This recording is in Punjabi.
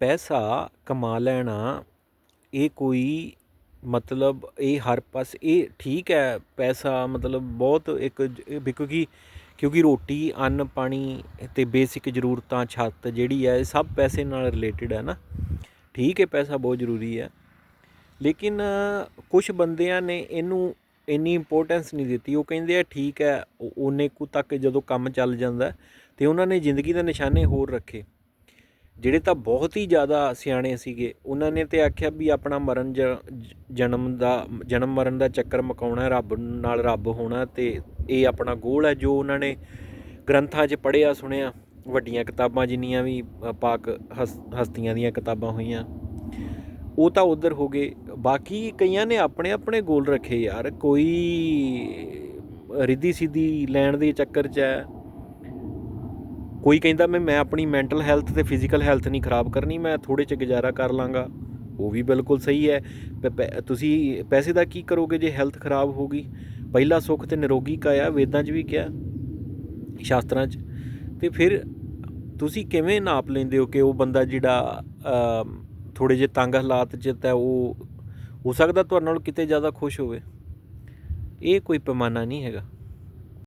ਪੈਸਾ ਕਮਾ ਲੈਣਾ, ਇਹ ਕੋਈ ਮਤਲਬ ਇਹ ਹਰ ਪਾਸ, ਇਹ ਠੀਕ ਹੈ ਪੈਸਾ ਮਤਲਬ ਬਹੁਤ ਇੱਕ ਕਿਉਂਕਿ ਕਿਉਂਕਿ ਰੋਟੀ, ਅੰਨ, ਪਾਣੀ ਤੇ ਬੇਸਿਕ ਜ਼ਰੂਰਤਾਂ, ਛੱਤ ਜਿਹੜੀ ਹੈ, ਇਹ ਸਭ ਪੈਸੇ ਨਾਲ ਰਿਲੇਟਡ ਹੈ ਨਾ। ਠੀਕ ਹੈ, ਪੈਸਾ ਬਹੁਤ ਜ਼ਰੂਰੀ ਹੈ। ਲੇਕਿਨ ਕੁਝ ਬੰਦਿਆਂ ਨੇ ਇਹਨੂੰ ਇੰਨੀ ਇੰਪੋਰਟੈਂਸ ਨਹੀਂ ਦਿੱਤੀ। ਉਹ ਕਹਿੰਦੇ ਆ, ਠੀਕ ਹੈ ਉਹਨੇ ਕੁ ਤੱਕ ਜਦੋਂ ਕੰਮ ਚੱਲ ਜਾਂਦਾ ਤੇ ਉਹਨਾਂ ਨੇ ਜ਼ਿੰਦਗੀ ਦੇ ਨਿਸ਼ਾਨੇ ਹੋਰ ਰੱਖੇ। ਜਿਹੜੇ ਤਾਂ ਬਹੁਤ ਹੀ ਜ਼ਿਆਦਾ ਸਿਆਣੇ ਸੀਗੇ, ਉਹਨਾਂ ਨੇ ਤੇ ਆਖਿਆ ਵੀ ਆਪਣਾ ਮਰਨ ਜ- ਜਨਮ ਦਾ, ਜਨਮ ਮਰਨ ਦਾ ਚੱਕਰ ਮਕਾਉਣਾ, ਰੱਬ ਨਾਲ ਰੱਬ ਹੋਣਾ ਤੇ ਇਹ ਆਪਣਾ ਗੋਲ ਹੈ ਜੋ ਉਹਨਾਂ ਨੇ ਗ੍ਰੰਥਾਂ 'ਚ ਪੜ੍ਹਿਆ, ਸੁਣਿਆ, ਵੱਡੀਆਂ ਕਿਤਾਬਾਂ ਜਿੰਨੀਆਂ ਵੀ ਪਾਕ ਹਸ- ਹਸਤੀਆਂ ਦੀਆਂ ਕਿਤਾਬਾਂ ਹੋਈਆਂ। ਉਹ ਤਾਂ ਉਧਰ ਹੋ ਗਏ। ਬਾਕੀ ਕਈਆਂ ਨੇ ਆਪਣੇ ਆਪਣੇ ਗੋਲ ਰੱਖੇ ਯਾਰ, ਕੋਈ ਰਿੱਧੀ ਸਿੱਧੀ ਲੈਣ ਦੇ ਚੱਕਰ 'ਚ ਹੈ। ਕੋਈ ਕਹਿੰਦਾ ਮੈਂ ਮੈਂ ਆਪਣੀ ਮੈਂਟਲ ਹੈਲਥ ਤੇ ਫਿਜ਼ੀਕਲ ਹੈਲਥ ਨਹੀਂ ਖਰਾਬ ਕਰਨੀ, ਮੈਂ ਥੋੜੇ ਚ ਗੁਜ਼ਾਰਾ ਕਰ ਲਾਂਗਾ। ਉਹ ਵੀ ਬਿਲਕੁਲ ਸਹੀ ਹੈ। ਪ- ਤੁਸੀਂ ਪੈਸੇ ਦਾ ਕੀ ਕਰੋਗੇ ਜੇ ਹੈਲਥ ਖਰਾਬ ਹੋ ਗਈ? ਪਹਿਲਾ ਸੁੱਖ ਤੇ ਨਿਰੋਗੀ ਕਾਇਆ, ਵੇਦਾਂ 'ਚ ਵੀ ਕਿਹਾ, ਸ਼ਾਸਤਰਾਂ 'ਚ। ਤੇ ਫਿਰ ਤੁਸੀਂ ਕਿਵੇਂ ਨਾਪ ਲੈਂਦੇ ਹੋ ਕਿ ਉਹ ਬੰਦਾ ਜਿਹੜਾ ਥੋੜੇ ਜਿਹੇ ਤੰਗ ਹਾਲਾਤ 'ਚ ਤਾਂ ਉਹ, ਹੋ ਸਕਦਾ ਤੁਹਾਡੇ ਨਾਲ ਕਿਤੇ ਜ਼ਿਆਦਾ ਖੁਸ਼ ਹੋਵੇ? ਇਹ ਕੋਈ ਪੈਮਾਨਾ ਨਹੀਂ ਹੈਗਾ।